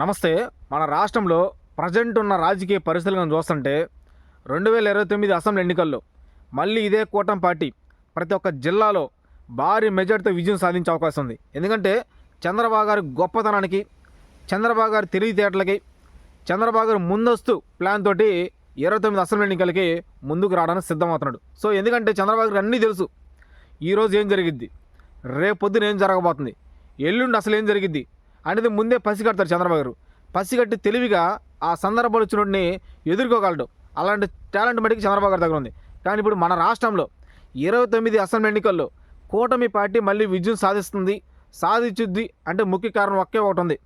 నమస్తే మన రాష్ట్రంలో ప్రజెంట్ ఉన్న రాజకీయ పరిస్థితులను చూస్తుంటే రెండు వేల ఇరవై తొమ్మిది అసెంబ్లీ ఎన్నికల్లో మళ్ళీ ఇదే కూటమి పార్టీ ప్రతి ఒక్క జిల్లాలో భారీ మెజార్టీతో విజయం సాధించే అవకాశం ఉంది. ఎందుకంటే చంద్రబాబు గారి గొప్పతనానికి చంద్రబాబు గారి తెలివితేటలకి చంద్రబాబు గారు ముందస్తు ప్లాన్ తోటి ఇరవై తొమ్మిది అసెంబ్లీ ఎన్నికలకి ముందుకు రావడానికి సిద్ధమవుతున్నాడు. సో ఎందుకంటే చంద్రబాబు గారికి అన్నీ తెలుసు. ఈరోజు ఏం జరిగిద్ది? రేపు ఏం జరగబోతుంది? ఎల్లుండి అసలు ఏం జరిగిద్ది? అనేది ముందే పసిగడతారు చంద్రబాబు గారు. పసిగట్టి తెలివిగా ఆ సందర్భాలు వచ్చినోడిని ఎదుర్కోగలడు. అలాంటి టాలెంట్ మటుకు చంద్రబాబు గారి దగ్గర ఉంది. కానీ ఇప్పుడు మన రాష్ట్రంలో ఇరవై తొమ్మిది అసెంబ్లీ ఎన్నికల్లో కూటమి పార్టీ మళ్ళీ విజయం సాధిస్తుంది సాధించుద్ది అంటే ముఖ్య కారణం ఒకే ఒకటి ఉంది.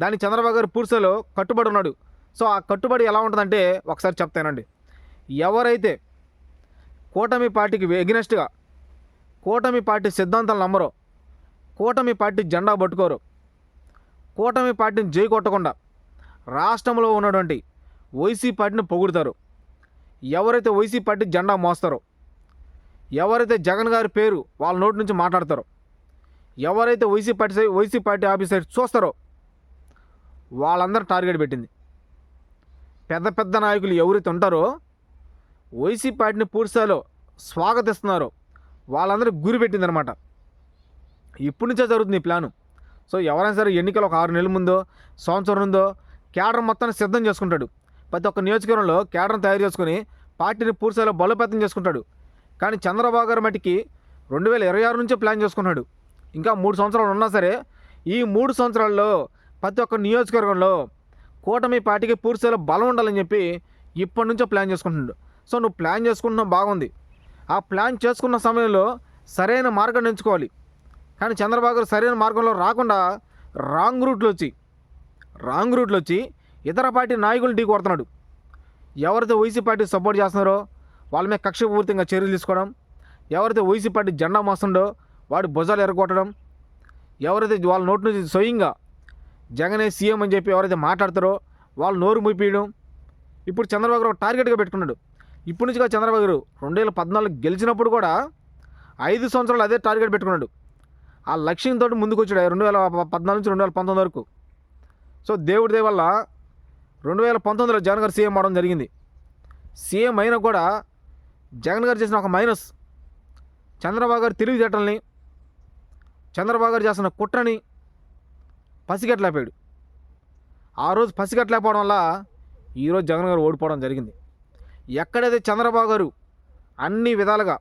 దానికి చంద్రబాబు గారు పూర్సలో కట్టుబడి ఉన్నాడు. సో ఆ కట్టుబడి ఎలా ఉంటుందంటే ఒకసారి చెప్తానండి. ఎవరైతే కూటమి పార్టీకి ఎగ్నెస్ట్గా కూటమి పార్టీ సిద్ధాంతాలు నమ్మరో కూటమి పార్టీ జెండా పట్టుకోరు కూటమి పార్టీని జై కొట్టకుండా రాష్ట్రంలో ఉన్నటువంటి వైసీ పార్టీని పొగుడతారు. ఎవరైతే వైసీ పార్టీ జెండా మోస్తారో ఎవరైతే జగన్ గారి పేరు వాళ్ళ నోటి నుంచి మాట్లాడతారో ఎవరైతే YC party YC party officer చూస్తారో వాళ్ళందరూ టార్గెట్ పెట్టింది. పెద్ద పెద్ద నాయకులు ఎవరైతే ఉంటారో వైసీ పార్టీని పూర్తిస్థాయిలో స్వాగతిస్తున్నారో. వాళ్ళందరూ గురి పెట్టిందనమాట ఇప్పటి నుంచే జరుగుతుంది ఈ ప్లాను. సో ఎవరైనా సరే ఎన్నికలు ఒక ఆరు నెలల ముందో సంవత్సరం ముందో కేడర్ మొత్తాన్ని సిద్ధం చేసుకుంటాడు. ప్రతి ఒక్క నియోజకవర్గంలో కేడర్ని తయారు చేసుకుని పార్టీని పూర్తిలో బలోపేతం చేసుకుంటాడు. కానీ చంద్రబాబు గారు మటుకి రెండు వేల ఇరవై ఆరు నుంచే ప్లాన్ చేసుకున్నాడు. ఇంకా మూడు సంవత్సరాలు ఉన్నా సరే ఈ మూడు సంవత్సరాల్లో ప్రతి ఒక్క నియోజకవర్గంలో కూటమి పార్టీకి పూర్తిలో బలం ఉండాలని చెప్పి ఇప్పటి నుంచో ప్లాన్ చేసుకుంటున్నాడు. సో నువ్వు ప్లాన్ చేసుకుంటున్నావు బాగుంది. ఆ ప్లాన్ చేసుకున్న సమయంలో సరైన మార్గం ఎంచుకోవాలి. కానీ చంద్రబాబు సరైన మార్గంలో రాకుండా రాంగ్ రూట్లో వచ్చి రాంగ్ రూట్లో వచ్చి ఇతర పార్టీ నాయకులు ఢీ కొడుతున్నాడు. ఎవరైతే వైసీ పార్టీ సపోర్ట్ చేస్తున్నారో వాళ్ళ మీద కక్షపూరితంగా చర్యలు తీసుకోవడం ఎవరైతే వైసీ పార్టీ జెండా మోస్తుండో వాడి భుజాలు ఎరగొట్టడం ఎవరైతే వాళ్ళ నోటి నుంచి స్వయంగా జగనే సీఎం అని చెప్పి ఎవరైతే మాట్లాడతారో వాళ్ళు నోరు మూపియడం ఇప్పుడు చంద్రబాబు గారు టార్గెట్గా పెట్టుకున్నాడు. ఇప్పటి నుంచి చంద్రబాబు గారు రెండు వేల పద్నాలుగు గెలిచినప్పుడు కూడా ఐదు సంవత్సరాలు అదే టార్గెట్ పెట్టుకున్నాడు. ఆ లక్ష్యంతో ముందుకు వచ్చాడు రెండు వేల పద్నాలుగు నుంచి రెండు వేల పంతొమ్మిది వరకు. సో దేవుడి దయ వల్ల రెండు వేల పంతొమ్మిదిలో జగన్ గారు సీఎం అవడం జరిగింది. సీఎం అయినా కూడా జగన్ గారు చేసిన ఒక మైనస్. చంద్రబాబు గారు తెలివితేటల్ని చంద్రబాబు గారు చేసిన కుట్రని పసిగట్టలేపాడు ఆ రోజు పసిగట్టలేకపోవడం వల్ల ఈరోజు జగన్ గారు ఓడిపోవడం జరిగింది. ఎక్కడైతే చంద్రబాబు గారు అన్ని విధాలుగా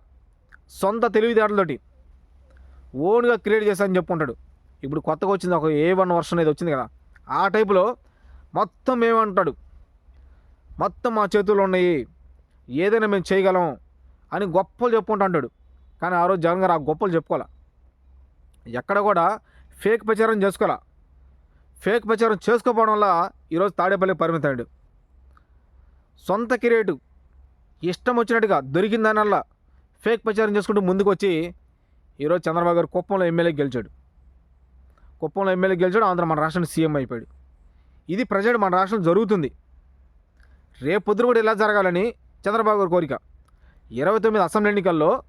సొంత తెలివితేటలతోటి ఓన్గా క్రియేట్ చేశానని చెప్పుకుంటాడు. ఇప్పుడు కొత్తగా వచ్చింది ఒక ఏ వన్ వర్షన్ అనేది వచ్చింది కదా ఆ టైపులో మొత్తం ఏమంటాడు? మొత్తం మా చేతుల్లో ఉన్నాయి ఏదైనా మేము చేయగలం అని గొప్పలు చెప్పుకుంటా అంటాడు. కానీ ఆ రోజు జగన్ గారు ఆ గొప్పలు చెప్పుకోవాలా? ఎక్కడ కూడా ఫేక్ ప్రచారం చేసుకోవాలా? ఫేక్ ప్రచారం చేసుకోకపోవడం వల్ల ఈరోజు తాడేపల్లి పరిమితాడు సొంత కిరీటు ఇష్టం వచ్చినట్టుగా దొరికిన దానివల్ల ఫేక్ ప్రచారం చేసుకుంటూ ముందుకు వచ్చి ఈరోజు చంద్రబాబు గారు కుప్పంలో ఎమ్మెల్యే గెలిచాడు. కుప్పంలో ఎమ్మెల్యే గెలిచాడు ఆంధ్ర మన రాష్ట్రానికి సీఎం అయిపోయాడు. ఇది ప్రజెంట్ మన రాష్ట్రం జరుగుతుంది. రేపు పొద్దున కూడా ఇలా జరగాలని చంద్రబాబు గారి కోరిక. ఇరవై తొమ్మిది అసెంబ్లీ ఎన్నికల్లో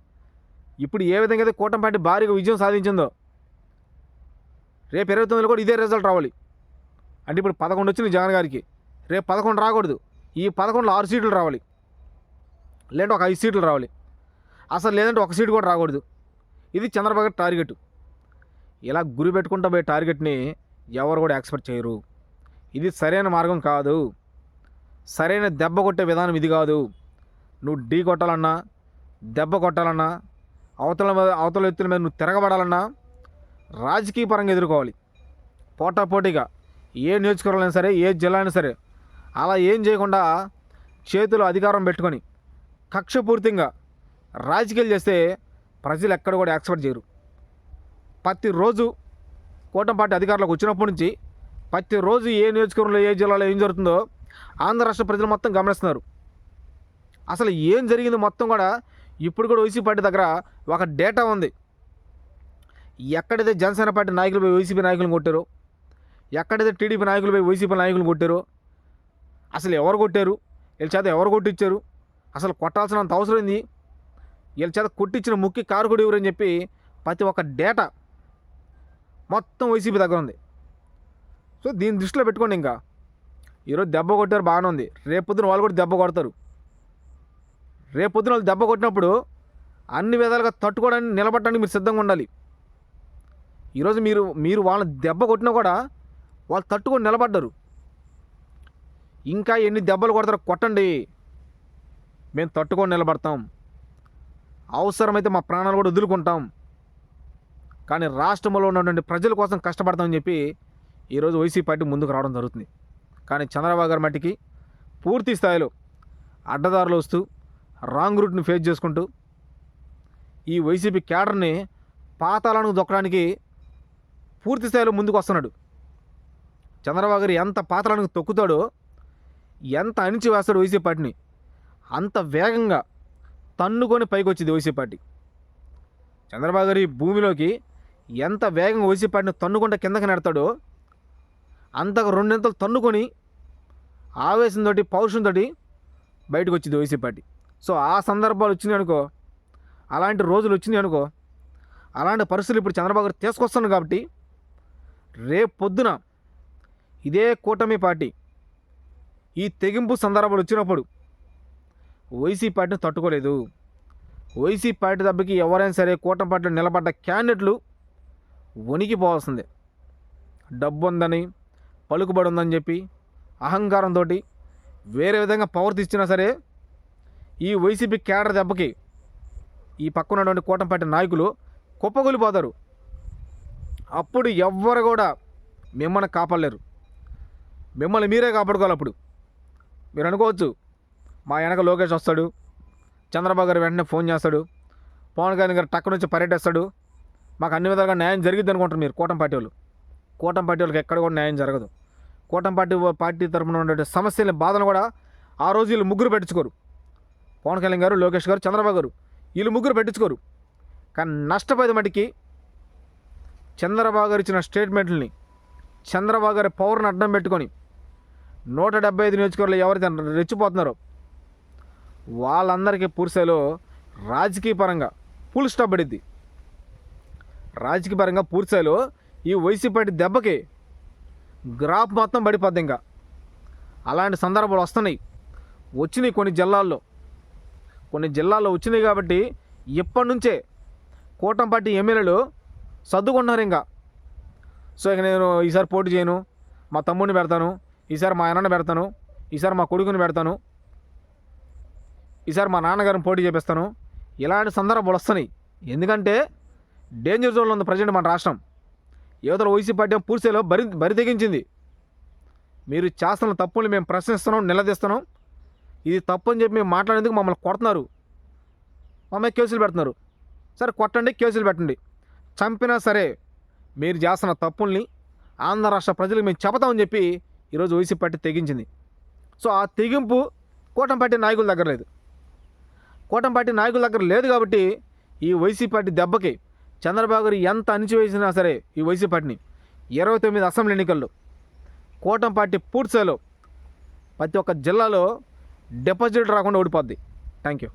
ఇప్పుడు ఏ విధంగా అయితే కూటమి పార్టీ భారీగా విజయం సాధించిందో రేపు ఇరవై తొమ్మిదిలో కూడా ఇదే రిజల్ట్ రావాలి. అంటే ఇప్పుడు పదకొండు వచ్చింది జగన్ గారికి. రేపు పదకొండు రాకూడదు. ఈ పదకొండులో ఆరు సీట్లు రావాలి. లేదంటే ఒక ఐదు సీట్లు రావాలి. అసలు లేదంటే ఒక సీటు కూడా రాకూడదు. ఇది చంద్రబాబు గారి టార్గెట్. ఇలా గురి పెట్టుకుంటూ పోయే టార్గెట్ని ఎవరు కూడా ఎక్స్పెక్ట్ చేయరు. ఇది సరైన మార్గం కాదు. సరైన దెబ్బ కొట్టే విధానం ఇది కాదు. నువ్వు ఢీ కొట్టాలన్నా దెబ్బ కొట్టాలన్నా అవతల మీద అవతల వ్యక్తుల మీద నువ్వు తిరగబడాలన్నా రాజకీయ పరంగా ఎదుర్కోవాలి. పోటాపోటీగా ఏ నియోజకవర్గం సరే ఏ జిల్లా అయినా సరే. అలా ఏం చేయకుండా చేతిలో అధికారం పెట్టుకొని కక్షపూర్తిగా రాజకీయాలు చేస్తే ప్రజలు ఎక్కడ కూడా యాక్సెప్ట్ చేయరు. ప్రతిరోజు కూటమి పార్టీ అధికారులకు వచ్చినప్పటి నుంచి ప్రతిరోజు ఏ నియోజకవర్గంలో ఏ జిల్లాలో ఏం జరుగుతుందో ఆంధ్ర రాష్ట్ర ప్రజలు మొత్తం గమనిస్తున్నారు. అసలు ఏం జరిగింది మొత్తం కూడా ఇప్పుడు కూడా వైసీపీ పార్టీ దగ్గర ఒక డేటా ఉంది. ఎక్కడైతే జనసేన పార్టీ నాయకులు పోయి వైసీపీ నాయకులను కొట్టారో ఎక్కడైతే టీడీపీ నాయకులు పోయి వైసీపీ నాయకులను కొట్టారో అసలు ఎవరు కొట్టారు? వీళ్ళ చేత ఎవరు కొట్టించారు అసలు కొట్టాల్సినంత అవసరం ఏంది? వీళ్ళ చేత కొట్టించిన ముఖ్య కారకుడు ఎవరని చెప్పి ప్రతి ఒక్క డేటా మొత్తం వైసీపీ దగ్గర ఉంది. సో దీన్ని దృష్టిలో పెట్టుకోండి ఇంకా. ఈరోజు దెబ్బ కొట్టారు బాగానే ఉంది. రేపు పొద్దున వాళ్ళు కూడా దెబ్బ కొడతారు. రేపు పొద్దున వాళ్ళు దెబ్బ కొట్టినప్పుడు అన్ని విధాలుగా తట్టుకోవడానికి నిలబడడానికి మీరు సిద్ధంగా ఉండాలి. ఈరోజు మీరు మీరు వాళ్ళని దెబ్బ కొట్టినా కూడా వాళ్ళు తట్టుకొని నిలబడ్డారు. ఇంకా ఎన్ని దెబ్బలు కొడతారో కొట్టండి. మేము తట్టుకొని నిలబడతాం. అవసరమైతే మా ప్రాణాలు కూడా వదులుకుంటాం. కానీ రాష్ట్రంలో ఉన్నటువంటి ప్రజల కోసం కష్టపడతామని చెప్పి ఈరోజు వైసీపీ పార్టీ ముందుకు రావడం జరుగుతుంది. కానీ చంద్రబాబు గారి మట్టికి పూర్తి స్థాయిలో అడ్డదారులు వస్తూ రాంగ్ రూట్ని ఫేస్ చేసుకుంటూ ఈ వైసీపీ క్యాడర్ని పాతాలను దొక్కడానికి పూర్తి స్థాయిలో ముందుకు వస్తున్నాడు. చంద్రబాబు గారు ఎంత పాతాలను తొక్కుతాడో ఎంత అణిచి వేస్తాడు వైసీపీ పార్టీని అంత వేగంగా తన్నుకొని పైకి వచ్చింది వైసీపీ పార్టీ. చంద్రబాబు గారి భూమిలోకి ఎంత వేగంగా వైసీపీ పార్టీని తన్నుకుంటే కిందకి నెడతాడో అంతకు రెండింతలు తన్నుకొని ఆవేశంతో పౌరుషంతో బయటకు వచ్చింది వైసీపీ పార్టీ. సో ఆ సందర్భాలు వచ్చినాయి అనుకో అలాంటి రోజులు వచ్చినాయి అనుకో అలాంటి పరిస్థితులు ఇప్పుడు చంద్రబాబు గారు తీసుకొస్తున్నాడు కాబట్టి రేపు పొద్దున ఇదే కూటమి పార్టీ ఈ తెగింపు సందర్భాలు వచ్చినప్పుడు వైసీ పార్టీని తట్టుకోలేదు. వైసీ పార్టీ దెబ్బకి ఎవరైనా సరే కూటమి పార్టీలో నిలబడ్డ క్యాండిడేట్లు వణికిపోవాల్సిందే డబ్బు ఉందని పలుకుబడి ఉందని చెప్పి అహంకారంతో వేరే విధంగా పవర్ తెచ్చినా సరే ఈ వైసీపీ కేడర్ దెబ్బకి ఈ పక్కన ఉన్నటువంటి కూటమి పార్టీ నాయకులు కుప్పగొలిపోతారు అప్పుడు ఎవ్వరు కూడా మిమ్మల్ని కాపాడలేరు. మిమ్మల్ని మీరే కాపాడుకోవాలి అప్పుడు. మీరు అనుకోవచ్చు మా వెనక లోకేష్ వస్తాడు. చంద్రబాబు గారు వెంటనే ఫోన్ చేస్తాడు. పవన్ కళ్యాణ్ గారు టక్కు నుంచి పర్యటిస్తాడు. మాకు అన్ని విధాలుగా న్యాయం జరిగిద్ది అనుకుంటారు మీరు కూటమి పార్టీ వాళ్ళు. కూటమి పార్టీ వాళ్ళకి ఎక్కడ కూడా న్యాయం జరగదు. కూటమి పార్టీ పార్టీ తరఫున ఉండే సమస్యల బాధను కూడా ఆ రోజు వీళ్ళు ముగ్గురు పెట్టించుకోరు పవన్ కళ్యాణ్ గారు లోకేష్ గారు చంద్రబాబు గారు వీళ్ళు ముగ్గురు పెట్టించుకోరు కానీ నష్టపోయేది మటుకి చంద్రబాబు గారు ఇచ్చిన స్టేట్మెంట్లని చంద్రబాబు గారి పవర్ని అడ్డం పెట్టుకొని నూట డెబ్బై ఐదు నియోజకవర్గాలు ఎవరైతే రెచ్చిపోతున్నారో వాళ్ళందరికీ పూర్సేలో రాజకీయ పరంగా ఫుల్ స్టాప్ పడిద్ది. రాజకీయ పరంగా పూర్తిస్థాయిలో ఈ వైసీపీ పార్టీ దెబ్బకి గ్రాఫ్ మొత్తం పడిపోద్ది ఇంకా. అలాంటి సందర్భాలు వస్తున్నాయి. వచ్చినాయి కొన్ని జిల్లాల్లో. కొన్ని జిల్లాల్లో వచ్చినాయి కాబట్టి ఇప్పటి నుంచే కూటమి పార్టీ ఎమ్మెల్యేలు సర్దుకుంటున్నారు ఇంకా. సో ఇక నేను ఈసారి పోటీ చేయను. మా తమ్ముడిని పెడతాను. ఈసారి మా అన్నని పెడతాను. ఈసారి మా కొడుకుని పెడతాను. ఈసారి మా నాన్నగారిని పోటీ చేపిస్తాను. ఇలాంటి సందర్భాలు వస్తున్నాయి. ఎందుకంటే డేంజర్ జోన్లో ఉంది ప్రజెంట్ మన రాష్ట్రం. యువతల వైసీపీ పార్టీ పూర్తిలో బరి బరి తెగించింది. మీరు చేస్తున్న తప్పులు మేము ప్రశ్నిస్తున్నాం నిలదీస్తున్నాం. ఇది తప్పు అని చెప్పి మేము మాట్లాడేందుకు మమ్మల్ని కొడుతున్నారు. మమ్మల్ని కేసులు పెడుతున్నారు. సరే కొట్టండి కేసులు పెట్టండి. చంపినా సరే మీరు చేస్తున్న తప్పుల్ని ఆంధ్ర రాష్ట్ర ప్రజలకు మేము చెబుతామని చెప్పి ఈరోజు వైసీపీ పార్టీ తెగించింది. సో ఆ తెగింపు కూటమి పార్టీ నాయకుల దగ్గర లేదు. కూటమి పార్టీ నాయకుల దగ్గర లేదు కాబట్టి ఈ వైసీపీ పార్టీ దెబ్బకి చంద్రబాబు గారు ఎంత అణిచివేసినా సరే ఈ వైసీపీ పార్టీని. ఇరవై తొమ్మిది అసెంబ్లీ ఎన్నికల్లో కూటమి పార్టీ పూర్తిస్థాయిలో ప్రతి ఒక్క జిల్లాలో డిపాజిట్ రాకుండా ఓడిపోద్ది. Thank you